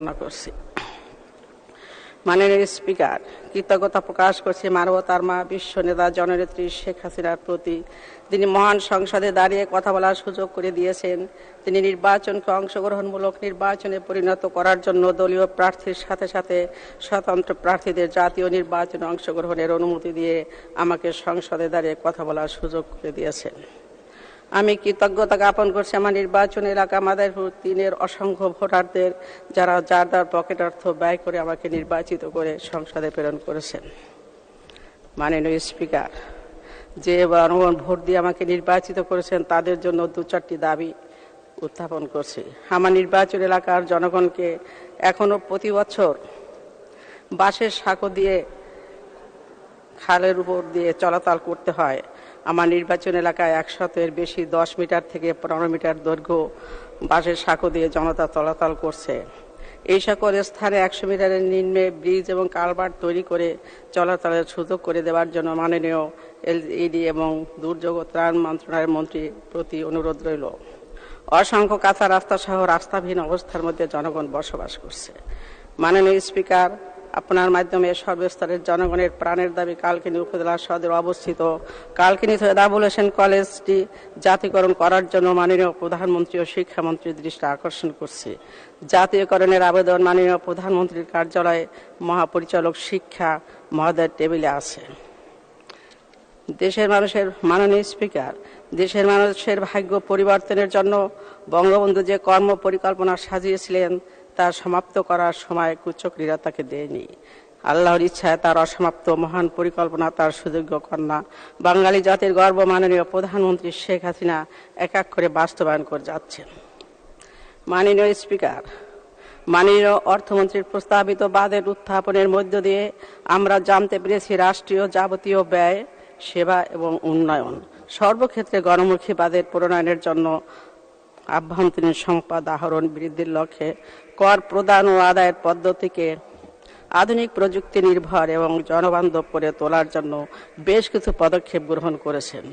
ঘোষণা করছি। মাননীয় স্পিকার, কৃতজ্ঞতা প্রকাশ করছি মানবতার মা বিশ্ব নেতা জননেত্রী শেখ হাসিনার প্রতি। তিনি মহান সংসদে দাঁড়িয়ে কথা বলার সুযোগ করে দিয়েছেন। তিনি নির্বাচনকে অংশগ্রহণমূলক নির্বাচনে পরিণত করার জন্য দলীয় প্রার্থীর সাথে সাথে স্বতন্ত্র প্রার্থীদের জাতীয় নির্বাচনে অংশগ্রহণের অনুমতি দিয়ে আমাকে সংসদে দাঁড়িয়ে কথা বলার সুযোগ করে দিয়েছেন। আমি কৃতজ্ঞতা জ্ঞাপন করছি আমার নির্বাচন এলাকা মাদারীপুর তিনের অসংখ্য ভোটারদের যারা যার যার পকেট অর্থ ব্যয় করে আমাকে নির্বাচিত করে সংসদে প্রেরণ করেছেন। মাননীয় স্পিকার, যে জনগণ ভোট দিয়ে আমাকে নির্বাচিত করেছেন, তাদের জন্য দু চারটি দাবি উত্থাপন করছি। আমার নির্বাচন এলাকার জনগণকে এখনও প্রতি বছর বাসের সাঁকো দিয়ে খালের উপর দিয়ে চলাচল করতে হয়। আমার নির্বাচন এলাকায় একশতের বেশি দশ মিটার থেকে পনেরো মিটার দৈর্ঘ্য বাসের সাঁকো দিয়ে জনতা চলাচল করছে। এই সকল স্থানে একশো মিটারের নিম্নে ব্রিজ এবং কালভার্ট তৈরি করে চলাচলের সুযোগ করে দেওয়ার জন্য মাননীয় এলইডি এবং দুর্যোগ ও ত্রাণ মন্ত্রণালয়ের মন্ত্রীর প্রতি অনুরোধ রইল। অসংখ্য কাঁচা রাস্তা সহ রাস্তাবিহীন অবস্থার মধ্যে জনগণ বসবাস করছে। মাননীয় স্পিকার আপনার মাধ্যমে সর্বস্তরের জনগণের প্রাণের দাবি কালকিনি উপজেলা সদর অবস্থিত। কালকিনি দাবুল হোসেন কলেজটি জাতীয়করণ করার জন্য মাননীয় প্রধানমন্ত্রী ও শিক্ষামন্ত্রীর দৃষ্টি আকর্ষণ করছে। জাতীয়করণের আবেদন মাননীয় প্রধানমন্ত্রীর কার্যালয়ে মহাপরিচালক শিক্ষা মহোদয়ের টেবিলে আছে। দেশের মানুষের মাননীয় স্পিকার, দেশের মানুষের ভাগ্য পরিবর্তনের জন্য বঙ্গবন্ধু যে কর্ম পরিকল্পনা সাজিয়েছিলেন তা সমাপ্ত করার সময় কুচক্রীরা তাকে দেয়নি। আল্লাহর ইচ্ছায় তার অসমাপ্ত মহান পরিকল্পনা, তার সুযোগ্য কন্যা, বাঙালি জাতির গর্ব মাননীয় প্রধানমন্ত্রী শেখ হাসিনা এক এক করে বাস্তবায়ন করে যাচ্ছেন। মাননীয় স্পিকার, মাননীয় অর্থমন্ত্রীর প্রস্তাবিত বাদের উত্থাপনের মধ্য দিয়ে আমরা জানতে পেরেছি রাষ্ট্রীয় যাবতীয় ব্যয়, সেবা এবং উন্নয়ন। সর্বক্ষেত্রে গণমুখী বাদের প্রণয়নের জন্য আভ্যন্তরীণ সম্পদ আহরণ বৃদ্ধির লক্ষ্যে কর প্রদান ও আদায়ের পদ্ধতিকে আধুনিক প্রযুক্তি নির্ভর এবং জনবান্ধব করে তোলার জন্য বেশ কিছু পদক্ষেপ গ্রহণ করেছেন।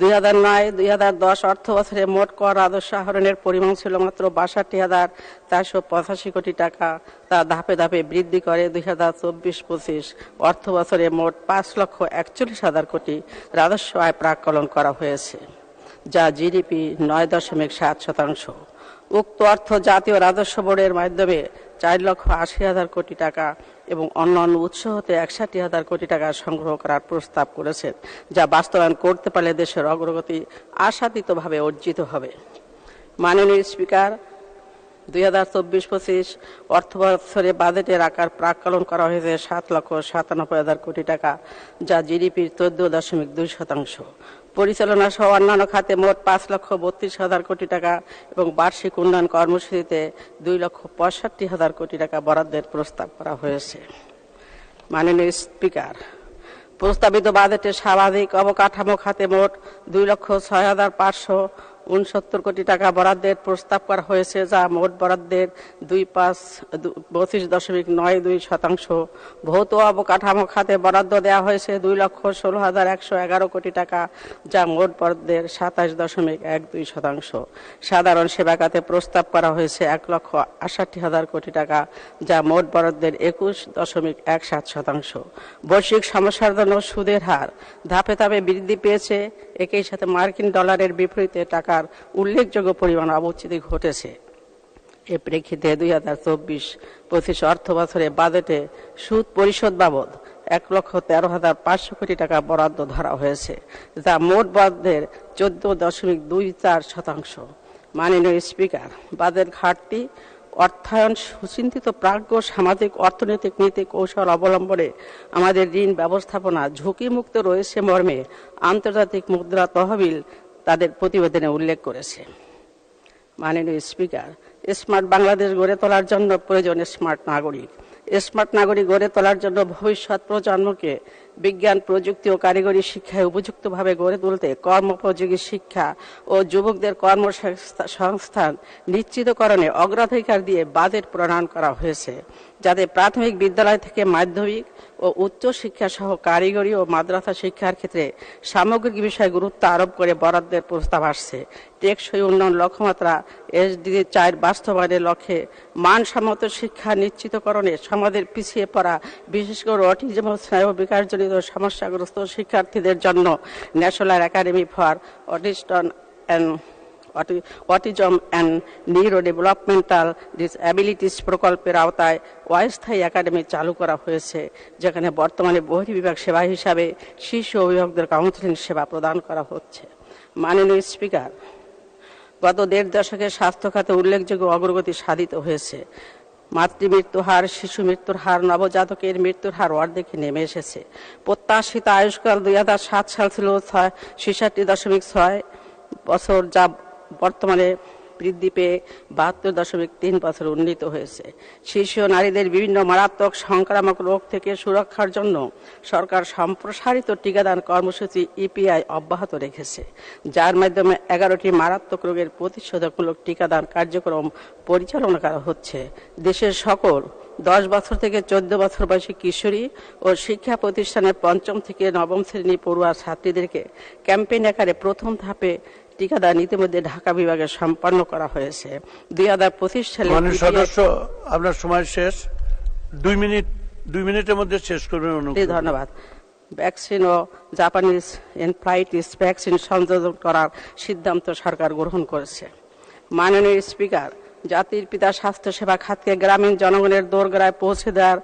দুই হাজার নয়, দুই হাজার দশ অর্থ বছরে মোট কর রাজস্ব আহরণের পরিমাণ ছিল মাত্র বাষট্টি হাজার চারশো পঁচাশি কোটি টাকা। তা ধাপে ধাপে বৃদ্ধি করে দুই হাজার চব্বিশ পঁচিশ অর্থ বছরে মোট পাঁচ লক্ষ একচল্লিশ হাজার কোটি রাজস্ব আয় প্রাকলন করা হয়েছে, যা জিডিপি নয় দশমিক সাত শতাংশ। উক্ত অর্থ জাতীয় রাজস্ব বোর্ডের মাধ্যমে চার লক্ষ আশি হাজার কোটি টাকা এবং অন্যান্য উৎস হতে একষট্টি হাজার কোটি টাকা সংগ্রহ করার প্রস্তাব করেছেন, যা বাস্তবায়ন করতে পারলে দেশের অগ্রগতি আশাতীতভাবে অর্জিত হবে। মাননীয় স্পিকার, দুই হাজার চব্বিশ পঁচিশ অর্থ বছরে বাজেটের আকার প্রাকলন করা হয়েছে সাত লক্ষ সাতানব্বই হাজার কোটি টাকা, যা জিডিপির চোদ্দ দশমিক দুই শতাংশ। পরিচালনা সহ অন্যান্য খাতে মোট পাঁচ লক্ষ বত্রিশ হাজার কোটি টাকা এবং বার্ষিক উন্নয়ন কর্মসূচিতে দুই লক্ষ পঁয়ষট্টি হাজার কোটি টাকা বরাদ্দের প্রস্তাব করা হয়েছে। মাননীয় স্পিকার, প্রস্তাবিত বাজেটে স্বাভাবিক অবকাঠামো খাতে মোট দুই লক্ষ ছয় হাজার পাঁচশো উনসত্তর কোটি টাকা বরাদ্দের প্রস্তাব করা হয়েছে, যা মোট বরাদ্দের দুই পাঁচ পঁচিশ দশমিক নয় দুই শতাংশ। ভৌত অবকাঠামো খাতে বরাদ্দ দেওয়া হয়েছে দুই লক্ষ ষোলো হাজার একশো এগারো কোটি টাকা, যা মোট বরাদ্দের সাতাশ দশমিক এক দুই শতাংশ। সাধারণ সেবা খাতে প্রস্তাব করা হয়েছে এক লক্ষ আষট্টি হাজার কোটি টাকা, যা মোট বরাদ্দের একুশ দশমিক এক সাত শতাংশ। বৈশ্বিক সমস্যার জন্য সুদের হার ধাপে ধাপে বৃদ্ধি পেয়েছে। একই সাথে মার্কিন ডলারের বিপরীতে টাকার উল্লেখযোগ্য পরিমাণ অবচিতি ঘটেছে। এ প্রেক্ষিতে দুই হাজার চব্বিশ পঁচিশ অর্থ বছরে বাজেটে সুদ পরিশোধ বাবদ এক লক্ষ তেরো হাজার পাঁচশো কোটি টাকা বরাদ্দ ধরা হয়েছে, যা মোট বরাদ্দের চোদ্দ দশমিক দুই চার শতাংশ। মাননীয় স্পিকার, বাজেট ঘাটতি, অর্থায়ন সুচিন্তিত প্রাজ্ঞ সামাজিক অর্থনৈতিক নীতি কৌশল অবলম্বনে আমাদের ঋণ ব্যবস্থাপনা ঝুঁকিমুক্ত রয়েছে মর্মে আন্তর্জাতিক মুদ্রা তহবিল তাদের প্রতিবেদনে উল্লেখ করেছে। মাননীয় স্পিকার, স্মার্ট বাংলাদেশ গড়ে তোলার জন্য প্রয়োজন স্মার্ট নাগরিক। স্মার্ট নাগরিক গড়ে তোলার জন্য ভবিষ্যৎ প্রজন্মকে বিজ্ঞান, প্রযুক্তি ও কারিগরি শিক্ষায় উপযুক্তভাবে গড়ে তুলতে কর্মোপযোগী শিক্ষা ও যুবকদের কর্মসংস্থান নিশ্চিতকরণে অগ্রাধিকার দিয়ে বাজেট প্রণয়ন করা হয়েছে, যাতে প্রাথমিক বিদ্যালয় থেকে মাধ্যমিক ও উচ্চ শিক্ষা সহ কারিগরি ও মাদ্রাসা শিক্ষার ক্ষেত্রে সামগ্রিক বিষয়ে গুরুত্ব আরোপ করে বরাদ্দের প্রস্তাব আসছে। টেকসই উন্নয়ন লক্ষ্যমাত্রা এসডিজি চার বাস্তবায়নের লক্ষ্যে মানসম্মত শিক্ষা নিশ্চিতকরণে সমাজের পিছিয়ে পড়া, বিশেষ করে অটিজম ও স্নায়ু বিকাশজনিত সমস্যাগ্রস্ত শিক্ষার্থীদের জন্য National Academy for autistic and autism and neurodevelopmental disabilities প্রকল্পের আওতায় অস্থায়ী একাডেমি চালু করা হয়েছে, যেখানে বর্তমানে বহির্বিভাগ সেবা হিসাবে শিশু অভিভাবকদের কাউন্সিলিং সেবা প্রদান করা হচ্ছে। মাননীয় স্পিকার, গত দেড় দশকে স্বাস্থ্য খাতে উল্লেখযোগ্য অগ্রগতি সাধিত হয়েছে। মাতৃমৃত্যু হার, শিশু মৃত্যুর হার, নবজাতকের মৃত্যুর হার অর্ধেকে নেমে এসেছে। প্রত্যাশিত আয়ুষ্কাল দুই হাজার সাত সাল ছিল ছয়, ছেষট্টি দশমিক ছয় বছর, যা বর্তমানে বৃদ্ধি পেয়ে বাহাত্তর দশমিক তিন বছর উন্নীত হয়েছে। শিশু নারীদের বিভিন্ন মারাত্মক সংক্রামক রোগ থেকে সুরক্ষার জন্য সরকার সম্প্রসারিত টিকাদান কর্মসূচি ইপিআই অব্যাহত রেখেছে। যার মাধ্যমে এগারোটি মারাত্মক রোগের প্রতিষেধকমূলক টিকাদান কার্যক্রম পরিচালনা করা হচ্ছে। দেশের সকল দশ বছর থেকে চোদ্দ বছর বয়সী কিশোরী ও শিক্ষা প্রতিষ্ঠানের পঞ্চম থেকে নবম শ্রেণি পড়ুয়া ছাত্রীদেরকে ক্যাম্পেইন আকারে প্রথম ধাপে টিকাদান ইতিমধ্যে ঢাকা বিভাগে সম্পন্ন করা হয়েছে। দুই হাজার পঁচিশ সালে সদস্য আপনার সময় শেষ। দুই মিনিট দুই মিনিটের মধ্যে শেষ করবেন করব। ধন্যবাদ। ভ্যাকসিন ও জাপানিজ এনফ্লাইটিস ভ্যাকসিন সংযোজন করার সিদ্ধান্ত সরকার গ্রহণ করেছে। মাননীয় স্পিকার জাতির পিতা স্বাস্থ্যসেবা খাতকে গ্রামীণ জনগণের দোরগোড়ায় পৌঁছে দেওয়ার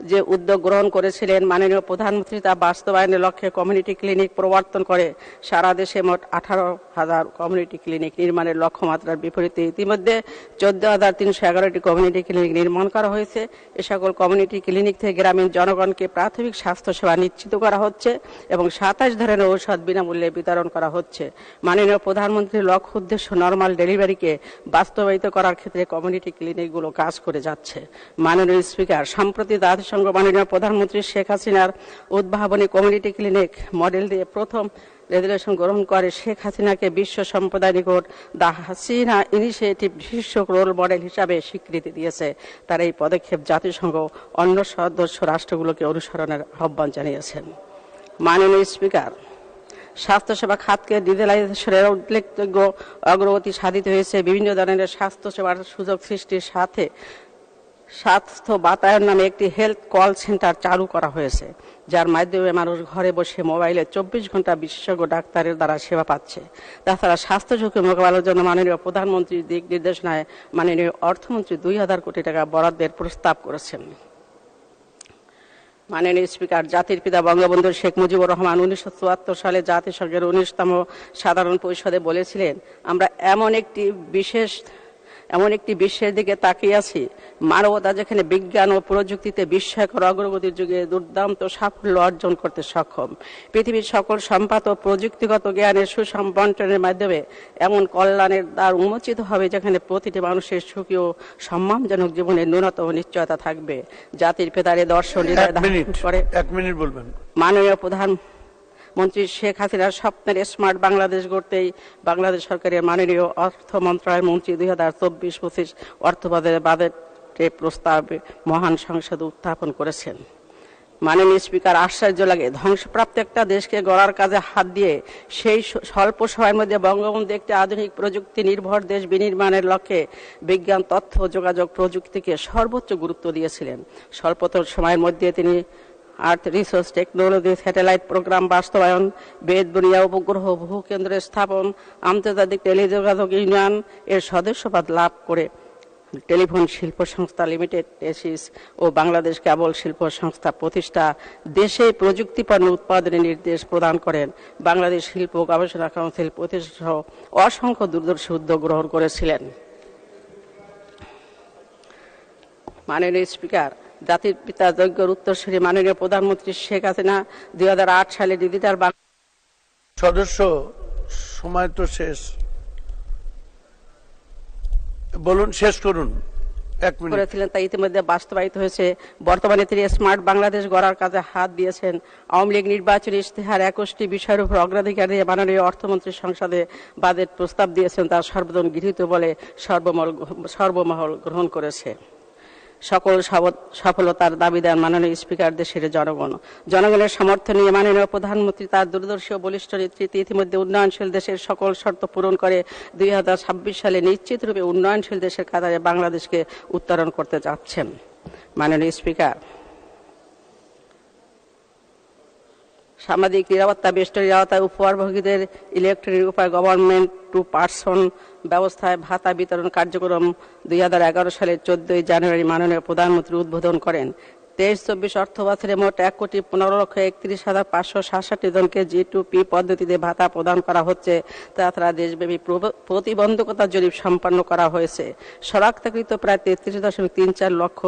যে উদ্যোগ গ্রহণ করেছিলেন মাননীয় প্রধানমন্ত্রী তা বাস্তবায়নের লক্ষ্যে কমিউনিটি ক্লিনিক প্রবর্তন করে। সারা দেশে মোট আঠারো হাজার কমিউনিটি ক্লিনিক নির্মাণের লক্ষ্যমাত্রার বিপরীতে ইতিমধ্যে চোদ্দ হাজার তিনশো এগারোটি কমিউনিটি ক্লিনিক নির্মাণ করা হয়েছে। এ সকল কমিউনিটি ক্লিনিক থেকে গ্রামীণ জনগণকে প্রাথমিক স্বাস্থ্যসেবা নিশ্চিত করা হচ্ছে এবং সাতাশ ধরনের ঔষধ বিনামূল্যে বিতরণ করা হচ্ছে। মাননীয় প্রধানমন্ত্রীর লক্ষ্য উদ্দেশ্য নর্মাল ডেলিভারিকে বাস্তবায়িত করার ক্ষেত্রে কমিউনিটি ক্লিনিকগুলো কাজ করে যাচ্ছে। মাননীয় স্পিকার সম্প্রতি জাতিসংঘ মাননীয় প্রধানমন্ত্রী শেখ হাসিনার উদ্ভাবনী কমিউনিটি ক্লিনিক মডেল দিয়ে প্রথম রেজুলেশন গ্রহণ করে শেখ হাসিনাকে বিশ্ব সম্প্রদায় নিকট দা হাসিনা ইনিশিয়েটিভ শীর্ষ রোল মডেল হিসাবে স্বীকৃতি দিয়েছে। তার এই পদক্ষেপ জাতিসংঘ অন্য সদস্য রাষ্ট্রগুলোকে অনুসরণের আহ্বান জানিয়েছেন। মাননীয় স্পিকার, স্বাস্থ্যসেবা খাতকে ডিজিটালাইজেশনের উল্লেখযোগ্য অগ্রগতি সাধিত হয়েছে। বিভিন্ন ধরনের স্বাস্থ্যসেবার সুযোগ সৃষ্টির সাথে স্বাস্থ্য বাতায়ন নামে একটি হেলথ কল সেন্টার চালু করা হয়েছে, যার মাধ্যমে মানুষ ঘরে বসে মোবাইলে চব্বিশ ঘণ্টা বিশেষজ্ঞ ডাক্তারের দ্বারা সেবা পাচ্ছে। তাছাড়া স্বাস্থ্য ঝুঁকি মোকাবেলার জন্য মাননীয় প্রধানমন্ত্রীর দিক নির্দেশনায় মাননীয় অর্থমন্ত্রী দুই হাজার কোটি টাকা বরাদ্দের প্রস্তাব করেছেন। মাননীয় স্পিকার, জাতির পিতা বঙ্গবন্ধু শেখ মুজিবুর রহমান উনিশশো চুয়াত্তর সালে জাতিসংঘের উনিশতম সাধারণ পরিষদে বলেছিলেন, আমরা এমন একটি বিশেষ এমন একটি বিশ্বের দিকে তাকিয়ে আছি। মানবতা যেখানে বিজ্ঞান ও প্রযুক্তিতে বিস্ময়কর অগ্রগতির যুগে দুর্দান্ত সাফল্য অর্জন করতে সক্ষম। পৃথিবীর সকল সম্পাদ ও প্রযুক্তিগত জ্ঞানের সুষম বন্টনের মাধ্যমে এমন কল্যাণের দ্বার উন্মোচিত হবে যেখানে প্রতিটি মানুষের সুখী ও সম্মানজনক জীবনের ন্যূনতম নিশ্চয়তা থাকবে। জাতির পিতার দর্শন এক মিনিট করে। এক মিনিট বলবেন। মাননীয় প্রধানমন্ত্রী শেখ হাসিনার স্বপ্নের স্মার্ট বাংলাদেশ গড়তেই বাংলাদেশ সরকারের মাননীয় অর্থ মন্ত্রণালয়ের মন্ত্রী দুই হাজার চব্বিশ পঁচিশ অর্থবাদের বাজেটে প্রস্তাবে মহান সংসদ উত্থাপন করেছেন। মাননীয় স্পিকার, আশ্চর্য লাগে, ধ্বংসপ্রাপ্ত একটা দেশকে গড়ার কাজে হাত দিয়ে সেই স্বল্প সময়ের মধ্যে বঙ্গবন্ধু একটি আধুনিক প্রযুক্তি নির্ভর দেশ বিনির্মাণের লক্ষ্যে বিজ্ঞান, তথ্য, যোগাযোগ প্রযুক্তিকে সর্বোচ্চ গুরুত্ব দিয়েছিলেন। স্বল্পতর সময়ের মধ্যে তিনি earth resource technology satellite program বাস্তবায়ন, বেদ বুনিয়া উপগ্রহ ভূকেন্দ্র স্থাপন, আন্তর্জাতিক টেলিযোগাযোগ ইউনিয়ন এর সদস্যপদ লাভ করে টেলিফোন শিল্প সংস্থা লিমিটেড, টেসিস ও বাংলাদেশ কেবল শিল্প সংস্থা প্রতিষ্ঠা দেশে প্রযুক্তি পণ্য উৎপাদনের নির্দেশ প্রদান করেন। বাংলাদেশ শিল্প গবেষণা কাউন্সিল প্রতিষ্ঠা অসংখ্য দূরদর্শী উদ্যোগ গ্রহণ করেছিলেন। মাননীয় স্পিকার জাতির পিতা যজ্ঞর উত্তরসূরি মাননীয় প্রধানমন্ত্রী শেখ হাসিনা দুই হাজার আট সালে ডিজিটাল সদস্য সময় তো শেষ। বলুন শেষ করুন। করেছিলেন তা ইতিমধ্যে বাস্তবায়িত হয়েছে। বর্তমানে তিনি স্মার্ট বাংলাদেশ গড়ার কাজে হাত দিয়েছেন। আওয়ামী লীগ নির্বাচনী ইশতেহার একুশটি বিষয়ের উপর অগ্রাধিকার দিয়ে মাননীয় অর্থমন্ত্রী সংসদে বাজেট প্রস্তাব দিয়েছেন তা সর্বজন গৃহীত বলে সর্বমহল সর্বমহল গ্রহণ করেছে। সকল সফলতার দাবিদার মাননীয় স্পিকার দেশের জনগণ। জনগণের সমর্থন নিয়ে মাননীয় প্রধানমন্ত্রী তার দূরদর্শী ও বলিষ্ঠ নেতৃত্বে ইতিমধ্যে উন্নয়নশীল দেশের সকল শর্ত পূরণ করে দুই হাজার ছাব্বিশ সালে নিশ্চিতরূপে উন্নয়নশীল দেশের কাতারে বাংলাদেশকে উত্তরণ করতে যাচ্ছেন। মাননীয় স্পিকার সামাজিক নিরাপত্তা, বেষ্টনী আওতায় উপহারভোগীদের ইলেকট্রনিক উপায় গভর্নমেন্ট টু পার্সন ব্যবস্থায় ভাতা বিতরণ কার্যক্রম দুই হাজার এগারো সালের চোদ্দই জানুয়ারি মাননীয় প্রধানমন্ত্রী উদ্বোধন করেন। তেইশ চব্বিশ অর্থ বছরে মোট এক কোটি পনেরো লক্ষ একত্রিশ হাজার পাঁচশো সাতষট্টি জনকে জি টু পি পদ্ধতিতে ভাতা প্রদান করা হচ্ছে। তাছাড়া দেশব্যাপী প্রতিবন্ধকতা জরিপ সম্পন্ন করা হয়েছে। শনাক্তকৃত প্রায় তেত্রিশ দশমিক তিন চার লক্ষ